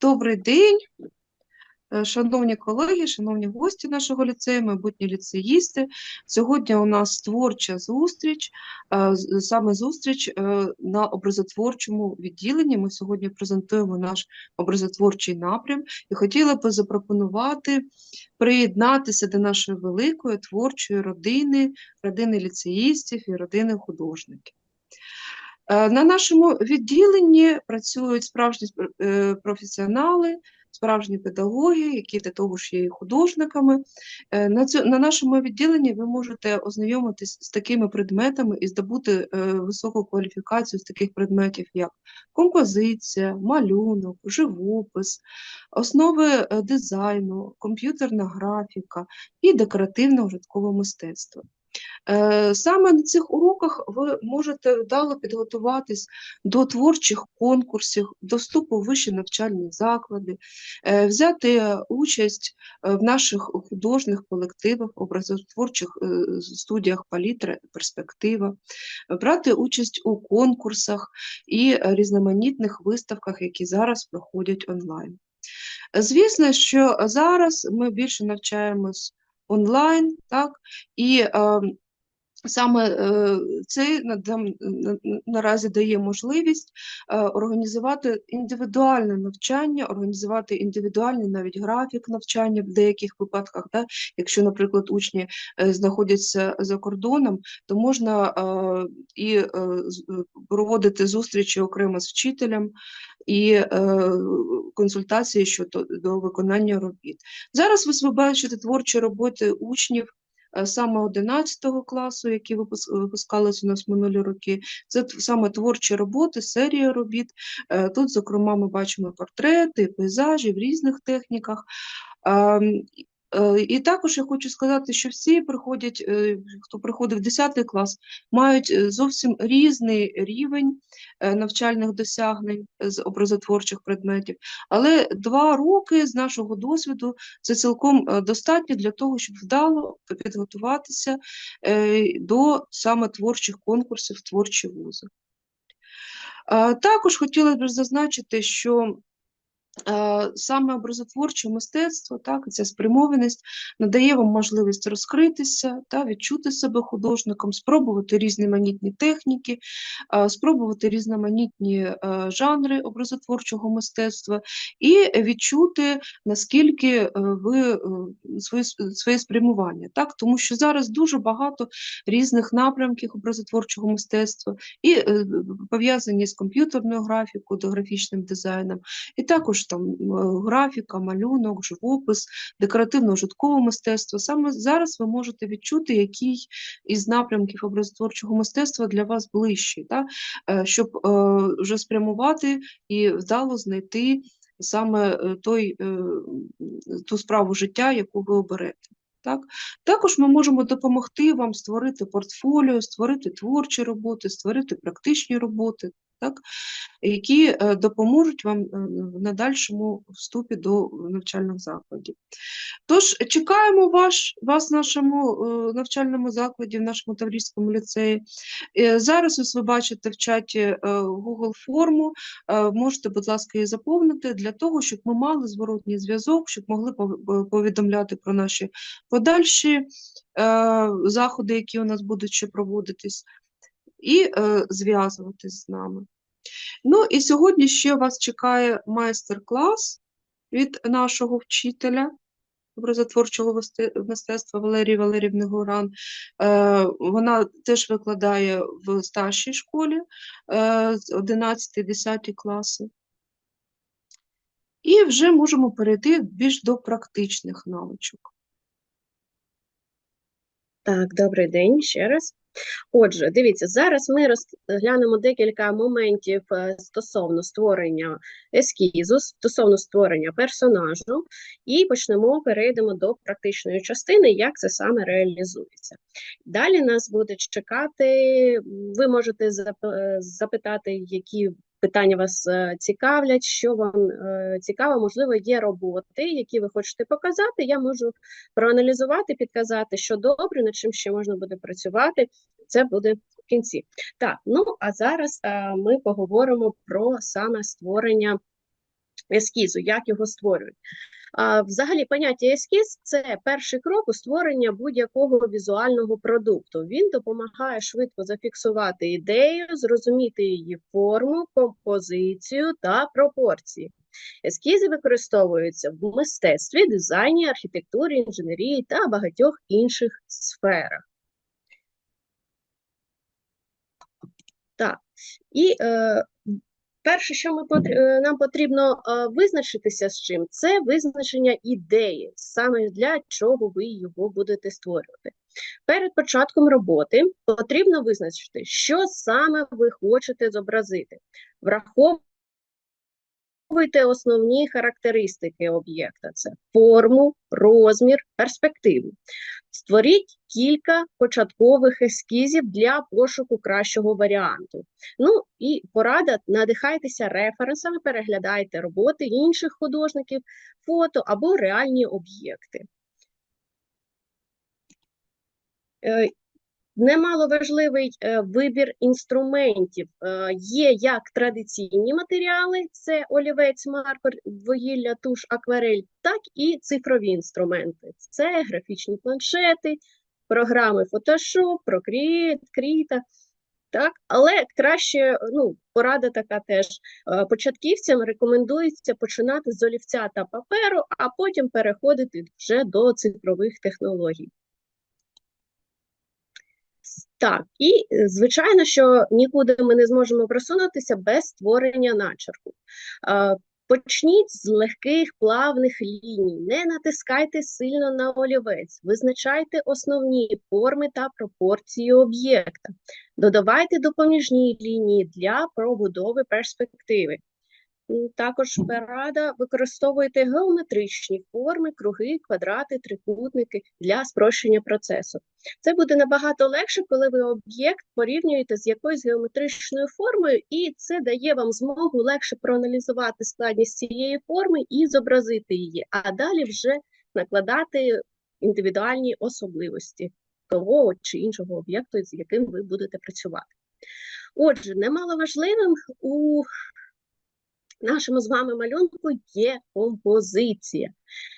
Добрий день, е, шановні колеги, шановні гості нашого ліцею, майбутні ліцеїсти. Сьогодні у нас творча зустріч, е, саме зустріч е, на образотворчому відділенні. Ми сьогодні презентуємо наш образотворчий напрям і хотіла би запропонувати приєднатися до нашої великої творчої родини, родини ліцеїстів і родини художників. Е, На нашому відділенні працюють справжні е, професіонали, справжні педагоги, які до того ж є художниками. Е, На цю, на нашому відділенні ви можете ознайомитись з такими предметами і здобути високу кваліфікацію з таких предметів, як композиція, малюнок, живопис, основи дизайну, комп'ютерна графіка і декоративно-ужиткове мистецтво. Е, Саме на цих уроках ви можете вдало підготуватись до творчих конкурсів, до вступу в вищі навчальні заклади, е, взяти участь е, в наших художніх колективах, образотворчих студіях палітра перспектива, брати участь у конкурсах і різноманітних виставках, які зараз проходять онлайн. Звісно, що зараз ми більше навчаємось онлайн, так, і е, саме е, це наразі дає можливість е, організувати індивідуальне навчання, організувати індивідуальний навіть графік навчання в деяких випадках. Да? Якщо, наприклад, учні е, знаходяться за кордоном, то можна і проводити зустрічі окремо з вчителем і консультації щодо до виконання робіт. Зараз ви бачите творчі роботи учнів саме 11 класу, які випускалися у нас минулі роки. Це саме творчі роботи, серія робіт. Е, Тут, зокрема, ми бачимо портрети, пейзажі в різних техніках. І також я хочу сказати, що всі приходять, е, хто приходить в 10 клас, мають е, зовсім різний рівень е, навчальних досягнень з образотворчих предметів. Але два роки з нашого досвіду це цілком достатньо для того, щоб вдало підготуватися до саме творчих конкурсів, творчі вузи. Також хотіла б зазначити, що саме образотворче мистецтво, так, ця спрямованість надає вам можливість розкритися та відчути себе художником, спробувати різноманітні техніки, е, спробувати різноманітні е, жанри образотворчого мистецтва і відчути, наскільки е, ви е, своє, своє спрямування. Так? Тому що зараз дуже багато різних напрямків образотворчого мистецтва і е, пов'язані з комп'ютерною графікою, графічним дизайном, і також там е, графіка, малюнок, живопис, декоративно-ужиткове мистецтво. Саме зараз ви можете відчути, який із напрямків образотворчого мистецтва для вас ближчий, та? е, щоб е, вже спрямувати і вдало знайти саме той, ту справу життя, яку ви оберете. Так? Також ми можемо допомогти вам створити портфоліо, створити творчі роботи, створити практичні роботи, так? які е, допоможуть вам е, в надальшому вступі до навчальних закладів. Тож чекаємо ваш, вас в нашому е, навчальному закладі, в нашому Таврійському ліцеї. Зараз ось ви бачите в чаті Google форму. Можете, будь ласка, її заповнити для того, щоб ми мали зворотній зв'язок, щоб могли повідомляти про наші подальші заходи, які у нас будуть ще проводитись, і е, зв'язуватись з нами. Ну і сьогодні ще вас чекає майстер-клас від нашого вчителя образотворчого мистецтва Валерії Валерівни Гуран. Е, Вона теж викладає в старшій школі е, 11-10 класи. І вже можемо перейти більш до практичних навичок. Так, добрий день ще раз. Отже, дивіться, зараз ми розглянемо декілька моментів е, стосовно створення ескізу, стосовно створення персонажу, і почнемо, перейдемо до практичної частини, як це саме реалізується. Далі нас буде чекати, ви можете е, запитати, які питання вас е, цікавлять, що вам е, цікаво, можливо, є роботи, які ви хочете показати. Я можу проаналізувати, підказати, що добре, над чим ще можна буде працювати. Це буде в кінці. Так, ну а зараз е, ми поговоримо про саме створення ескізу, як його створюють. Взагалі, поняття ескіз це перший крок у створенні будь-якого візуального продукту. Він допомагає швидко зафіксувати ідею, зрозуміти її форму, композицію та пропорції. Ескізи використовуються в мистецтві, дизайні, архітектурі, інженерії та багатьох інших сферах. Так, і е, перше, що ми е, нам потрібно е, визначитися з чим, це визначення ідеї, саме для чого ви його будете створювати. Перед початком роботи потрібно визначити, що саме ви хочете зобразити. Враховуйте основні характеристики об'єкта: це форму, розмір, перспективу. Створіть кілька початкових ескізів для пошуку кращого варіанту. Ну і порада: надихайтеся референсами, переглядайте роботи інших художників, фото або реальні об'єкти. Е, Немаловажливий е, вибір інструментів. Е, Є як традиційні матеріали, це олівець, маркер, вугілля, туш, акварель, так і цифрові інструменти. Це графічні планшети, програми Photoshop, Procreate, Krita. Так, але краще, ну, порада така теж. е, Початківцям рекомендується починати з олівця та паперу, а потім переходити вже до цифрових технологій. Так, і е, звичайно, що нікуди ми не зможемо просунутися без створення начерку. Почніть з легких плавних ліній, не натискайте сильно на олівець, визначайте основні форми та пропорції об'єкта, додавайте допоміжні лінії для пробудови перспективи. М, Також порада використовуйте геометричні форми, круги, квадрати, трикутники для спрощення процесу. Це буде набагато легше, коли ви об'єкт порівнюєте з якоюсь геометричною формою, і це дає вам змогу легше проаналізувати складність цієї форми і зобразити її, а далі вже накладати індивідуальні особливості того чи іншого об'єкту, з яким ви будете працювати. Отже, немаловажливим у нашому з вами малюнку є композиція.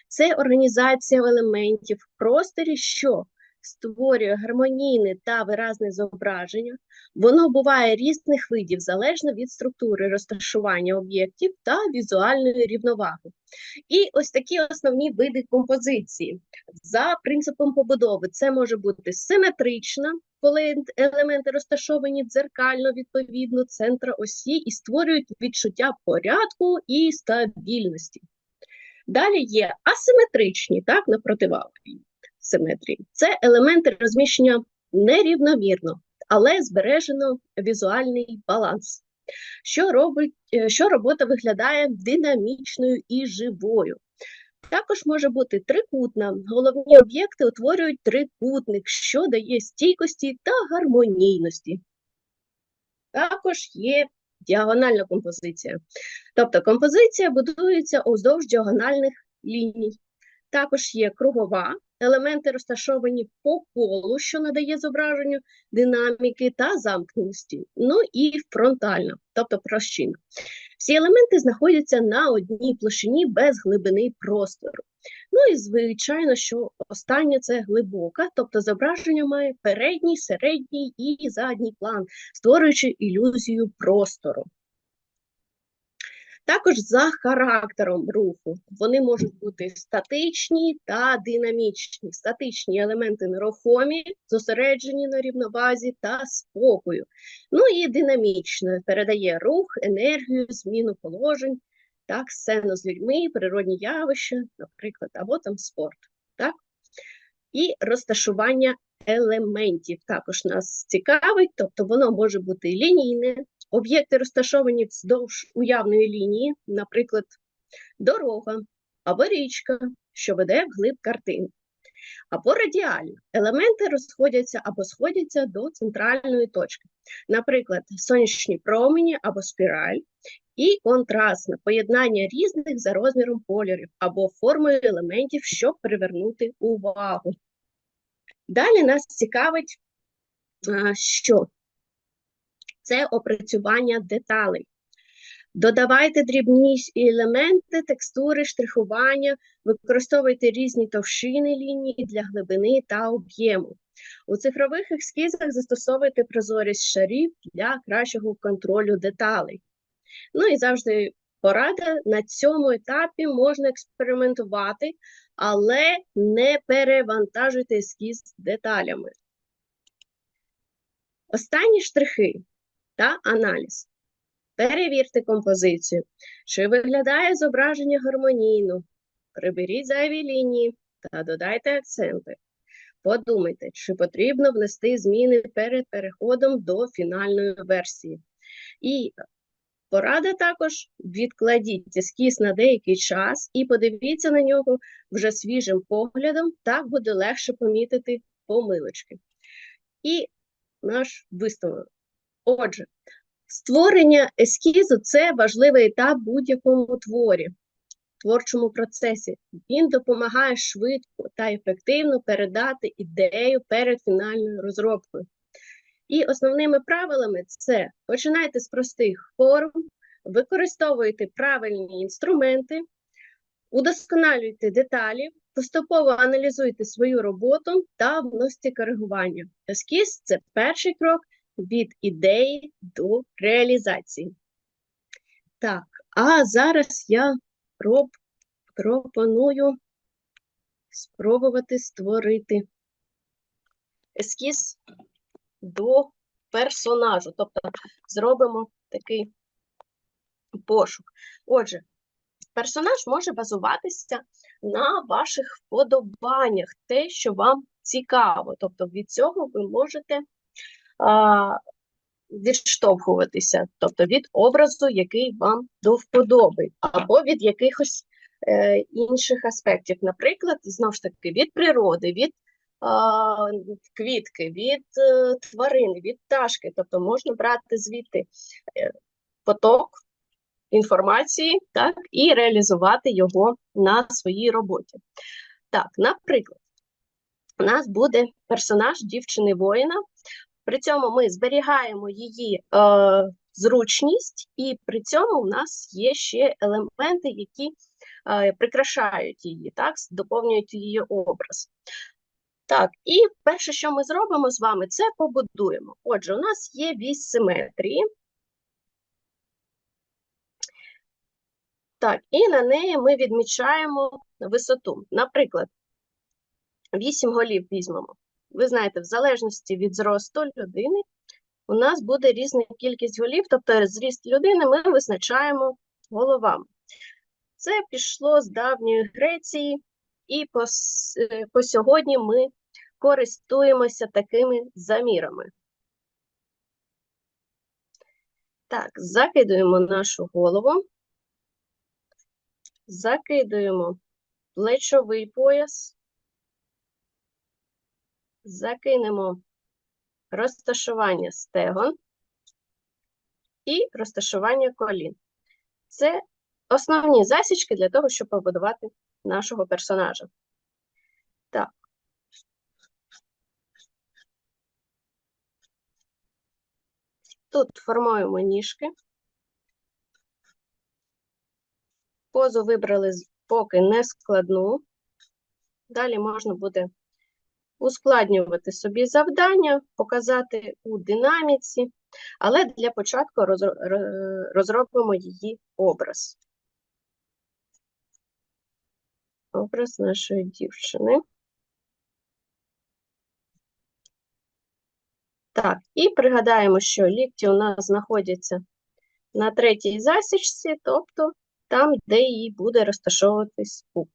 Це організація елементів в просторі, що створює гармонійне та виразне зображення. Воно буває різних видів залежно від структури розташування об'єктів та візуальної рівноваги. І ось такі основні види композиції. За принципом побудови це може бути симетрична, коли елементи розташовані дзеркально відповідно центра осі і створюють відчуття порядку і стабільності. Далі є асиметричні, так, на противагу симетрії. Це елементи розміщення нерівномірно, але збережено візуальний баланс, що робить, е, що робота виглядає динамічною і живою. Також може бути трикутна. Головні об'єкти утворюють трикутник, що дає стійкості та гармонійності. Також є діагональна композиція. Тобто композиція будується уздовж діагональних ліній. Також є кругова, елементи розташовані по колу, що надає зображенню динаміки та замкненості. Ну і фронтальна, тобто площина. Всі елементи знаходяться на одній площині без глибини простору. Ну і звичайно, що останнє це глибока, тобто зображення має передній, середній і задній план, створюючи ілюзію простору. Також за характером руху вони можуть бути статичні та динамічні. Статичні елементи нерухомі, зосереджені на рівновазі та спокою. Ну і динамічно передає рух, енергію, зміну положень, так, сцену з людьми, природні явища, наприклад, або там спорт. Так? І розташування елементів також нас цікавить, тобто воно може бути лінійне, Об'єкти розташовані вздовж уявної лінії, наприклад, дорога або річка, що веде вглиб картини. Або радіально. Елементи розходяться або сходяться до центральної точки, наприклад, сонячні промені або спіраль, і контрастне поєднання різних за розміром кольорів або формою елементів, щоб привернути увагу. Далі нас цікавить, що це опрацювання деталей. Додавайте дрібні елементи, текстури, штрихування, використовуйте різні товщини лінії для глибини та об'єму. У цифрових ескізах застосовуйте прозорість шарів для кращого контролю деталей. Ну і завжди порада на цьому етапі можна експериментувати, але не перевантажуйте ескіз деталями. Останні штрихи та аналіз. Перевірте композицію, чи виглядає зображення гармонійно. Приберіть зайві лінії та додайте акценти. Подумайте, чи потрібно внести зміни перед переходом до фінальної версії. І порада також відкладіть ескіз на деякий час і подивіться на нього вже свіжим поглядом, так буде легше помітити помилочки. І наш висновок. Отже, створення ескізу це важливий етап будь-якому творі, творчому процесі. Він допомагає швидко та ефективно передати ідею перед фінальною розробкою. І основними правилами це починайте з простих форм, використовуйте правильні інструменти, удосконалюйте деталі, поступово аналізуйте свою роботу та вносьте коригування. Ескіз це перший крок від ідеї до реалізації. Так, а зараз я проб, пропоную спробувати створити ескіз до персонажу. Тобто зробимо такий пошук. Отже, персонаж може базуватися на ваших вподобаннях, те, що вам цікаво. Тобто від цього ви можете а, відштовхуватися, тобто від образу, який вам до вподоби, або від якихось е, інших аспектів. Наприклад, знову ж таки, від природи, від а, квітки, від е, тварини, від пташки. Тобто можна брати звідти е, поток інформації, так, і реалізувати його на своїй роботі. Так, наприклад, у нас буде персонаж дівчини-воїна, при цьому ми зберігаємо її е, зручність, і при цьому у нас є ще елементи, які е, прикрашають її, так, доповнюють її образ. Так, і перше, що ми зробимо з вами, це побудуємо. Отже, у нас є вісь симетрії. Так, і на неї ми відмічаємо висоту. Наприклад, 8 голів візьмемо. Ви знаєте, в залежності від зросту людини, у нас буде різна кількість голів, тобто зріст людини ми визначаємо головами. Це пішло з давньої Греції, і по, по сьогодні ми користуємося такими замірами. Так, закидуємо нашу голову, закидуємо плечовий пояс, закинемо розташування стегон і розташування колін. Це основні засічки для того, щоб побудувати нашого персонажа. Так. Тут формуємо ніжки. Позу вибрали поки не складну. Далі можна буде ускладнювати собі завдання, показати у динаміці, але для початку розробимо її образ. Образ нашої дівчини. Так, і пригадаємо, що лікті у нас знаходяться на третій засічці, тобто там, де її буде розташовуватись пуп.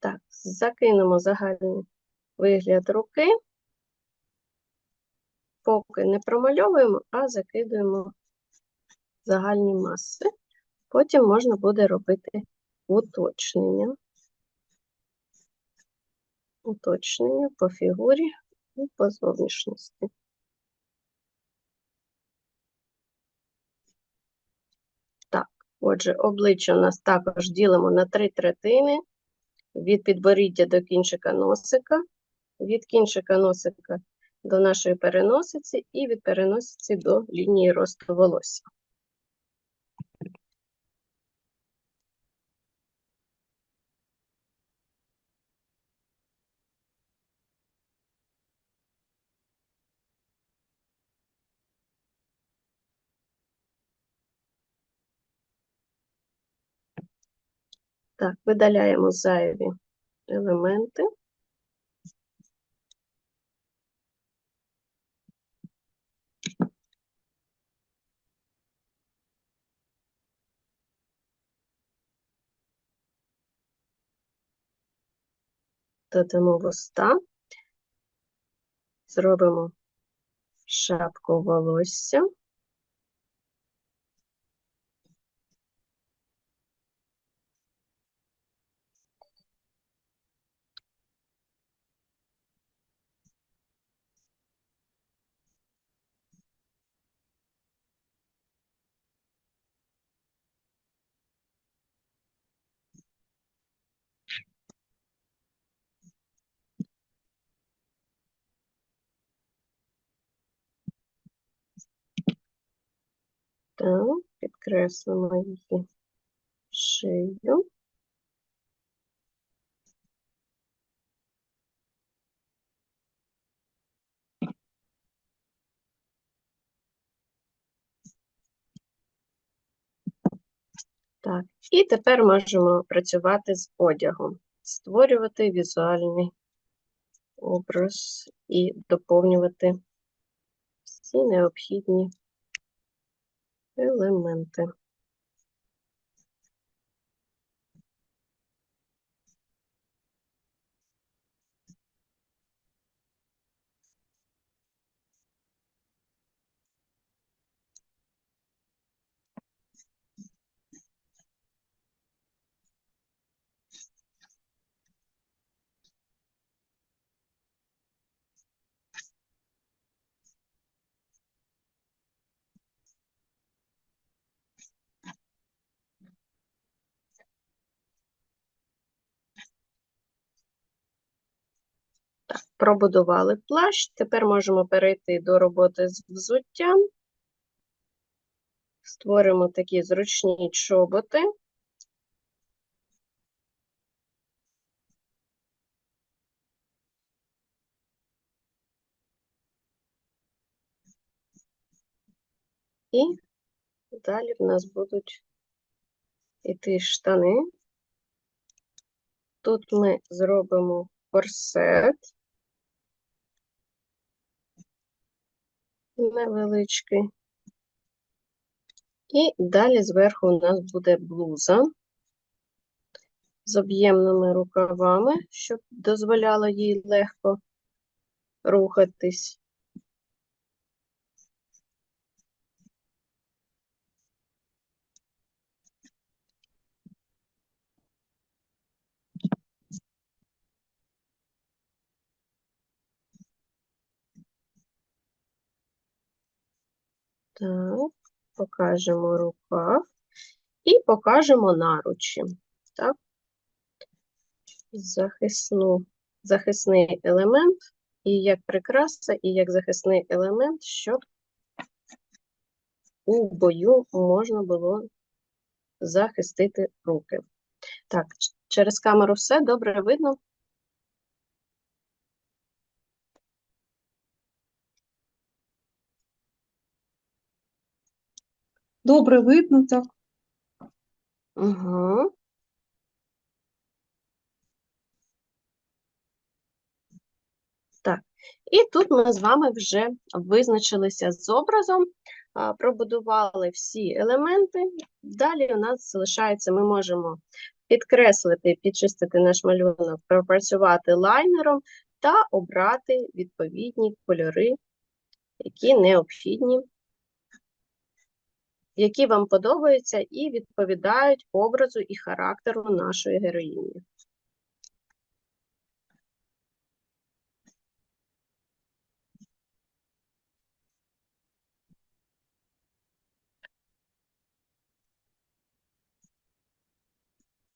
Так, закинемо загальний вигляд руки. Поки не промальовуємо, а закидуємо загальні маси. Потім можна буде робити уточнення. Уточнення по фігурі і по зовнішності. Так, Отже, обличчя у нас також ділимо на три третини від підборіддя до кінчика носика, від кінчика носика до нашої переносиці і від переносиці до лінії росту волосся. Так, видаляємо зайві елементи. Додамо вуста, зробимо шапку волосся. Так, підкреслимо її шию. Так, і тепер можемо працювати з одягом, створювати візуальний образ і доповнювати всі необхідні елементи. Пробудували плащ. Тепер можемо перейти до роботи з взуттям. Створимо такі зручні чоботи. І далі в нас будуть іти штани. Тут ми зробимо корсет. Невеличкий. І далі зверху у нас буде блуза з об'ємними рукавами, щоб дозволяло їй легко рухатись. Так, покажемо рукав і покажемо наручі. Так, захисну, захисний елемент, і як прикраса, і як захисний елемент, щоб у бою можна було захистити руки. Так, через камеру все добре видно. Добре видно, так. Угу. Так, і тут ми з вами вже визначилися з образом, пробудували всі елементи. Далі у нас залишається, ми можемо підкреслити, підчистити наш малюнок, пропрацювати лайнером та обрати відповідні кольори, які необхідні які вам подобаються і відповідають образу і характеру нашої героїні.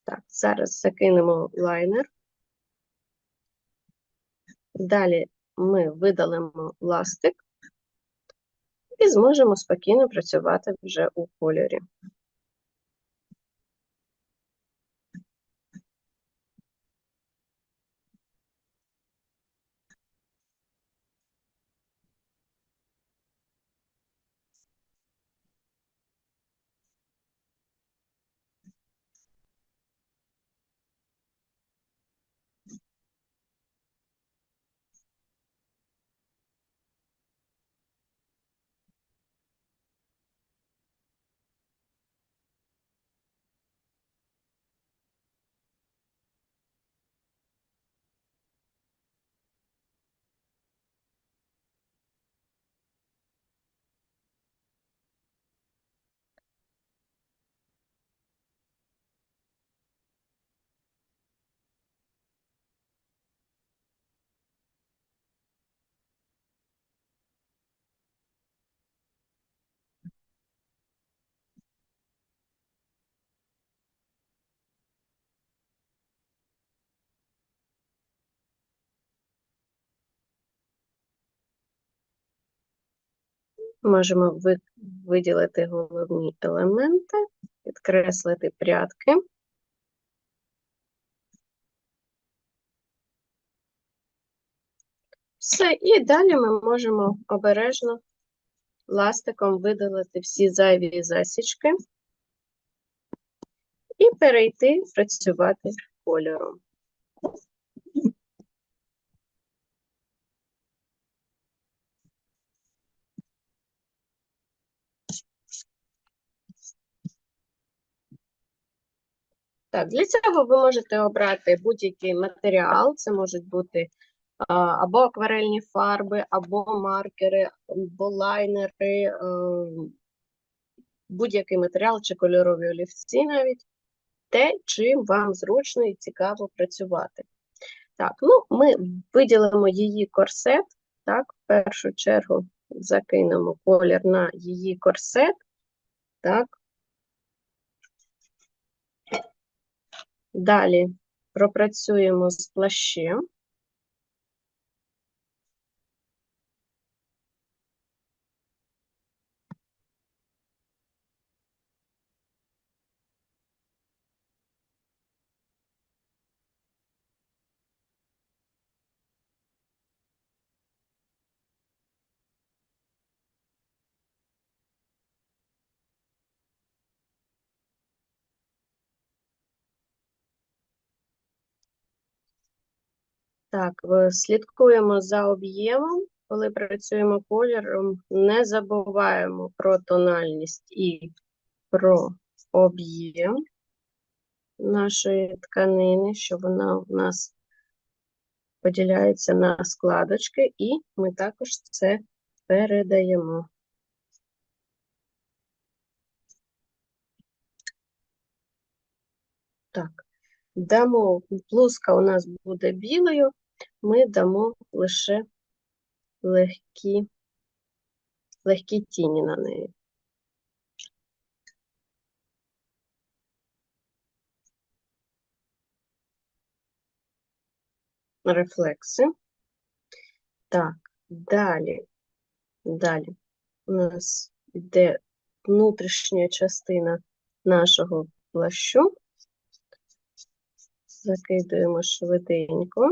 Так, зараз закинемо лайнер. Далі ми видалимо ластик і зможемо спокійно працювати вже у кольорі. Можемо ви- виділити головні елементи, підкреслити прядки. Все, і далі ми можемо обережно ластиком видалити всі зайві засічки і перейти працювати кольором. Так, для цього ви можете обрати будь-який матеріал. Це можуть бути або акварельні фарби, або маркери, або лайнери, е, будь-який матеріал чи кольорові олівці навіть. Те, чим вам зручно і цікаво працювати. Так, ну ми виділимо її корсет. Так, в першу чергу закинемо колір на її корсет. Так. Далі пропрацюємо з плащем. Так, слідкуємо за об'ємом. Коли працюємо кольором, не забуваємо про тональність і про об'єм нашої тканини, що вона у нас поділяється на складочки, і ми також це передаємо. Так, дамо, блузка у нас буде білою, ми дамо лише легкі, легкі тіні на неї. Рефлекси. Так, далі, далі у нас йде внутрішня частина нашого плащу. Закидуємо швиденько.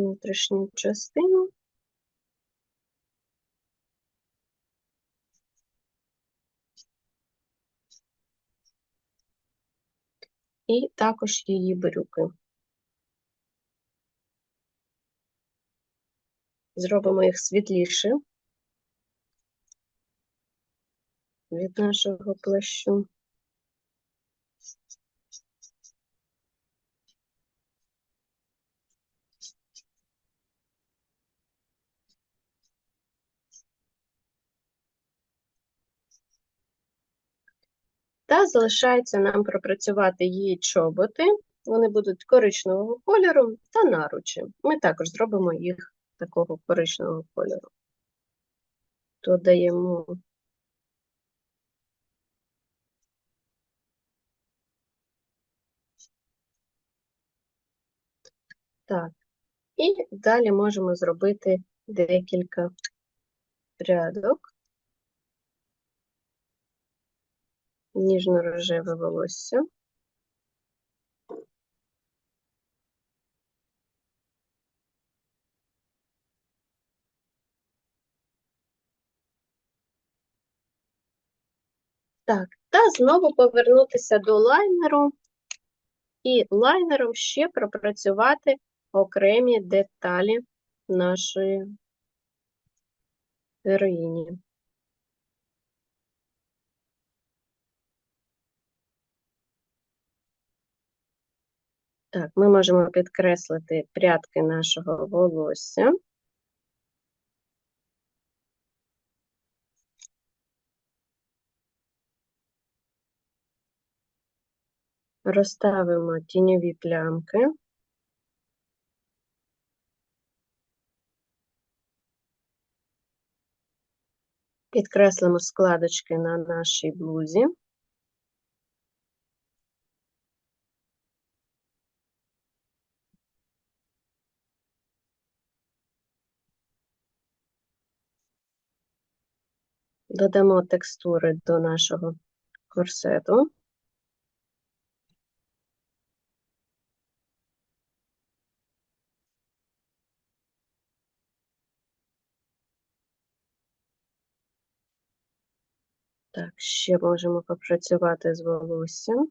Внутрішню частину. І також її брюки. Зробимо їх світліше від нашого плащу. Та залишається нам пропрацювати її чоботи. Вони будуть коричневого кольору та наручі. Ми також зробимо їх такого коричневого кольору. додаємо Так, і далі можемо зробити декілька прядок. Ніжно-рожеве волосся. Так, та знову повернутися до лайнеру і лайнером ще пропрацювати окремі деталі нашої героїні. Так, ми можемо підкреслити прядки нашого волосся. Розставимо тіньові плямки. Підкреслимо складочки на нашій блузі. Додамо текстури до нашого корсету. Так, ще можемо попрацювати з волоссям.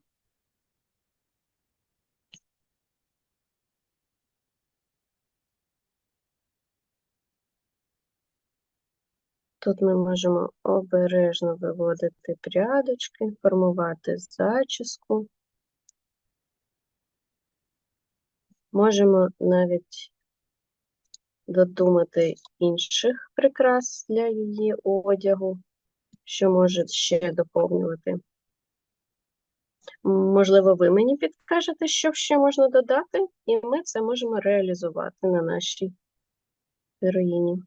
Тут ми можемо обережно виводити прядочки, формувати зачіску. Можемо навіть додумати інших прикрас для її одягу, що може ще доповнювати. Можливо, ви мені підкажете, що ще можна додати, і ми це можемо реалізувати на нашій героїні.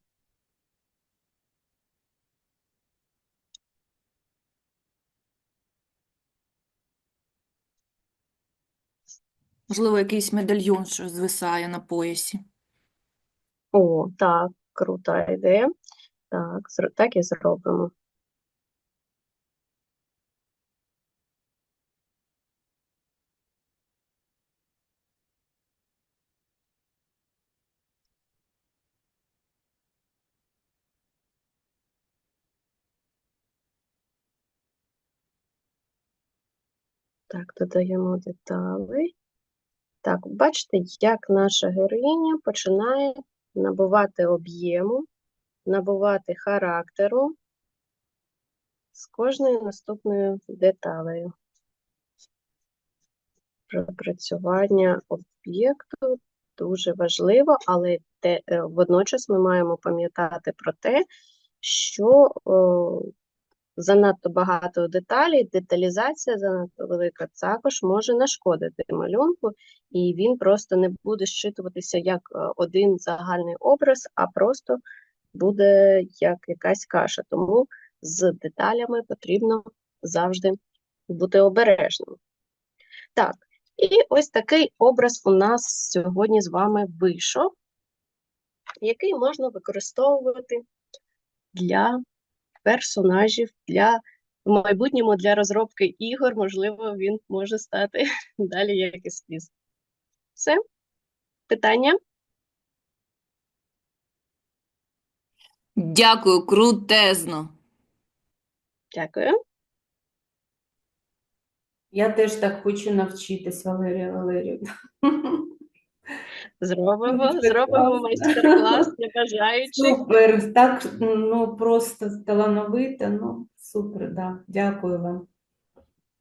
Можливо, якийсь медальйон, що звисає на поясі. О, так, крута ідея. Так, так і зробимо. Так, додаємо деталей. Так, бачите, як наша героїня починає набувати об'єму, набувати характеру з кожною наступною деталею. Пропрацювання об'єкту дуже важливо, але те, е, водночас ми маємо пам'ятати про те, що занадто багато деталей, деталізація занадто велика також може нашкодити малюнку, і він просто не буде щитуватися як е, один загальний образ, а просто буде як якась каша. Тому з деталями потрібно завжди бути обережним. Так, і ось такий образ у нас сьогодні з вами вийшов, який можна використовувати для персонажів, для в майбутньому для розробки ігор, можливо, він може стати далі як ескіз. Все? Питання? Дякую, крутезно. Дякую. Я теж так хочу навчитись, Валерія Валеріївна. Зробимо, зробимо майстер-клас для бажаючих. Супер, так, ну просто талановита, ну супер, да. Дякую вам.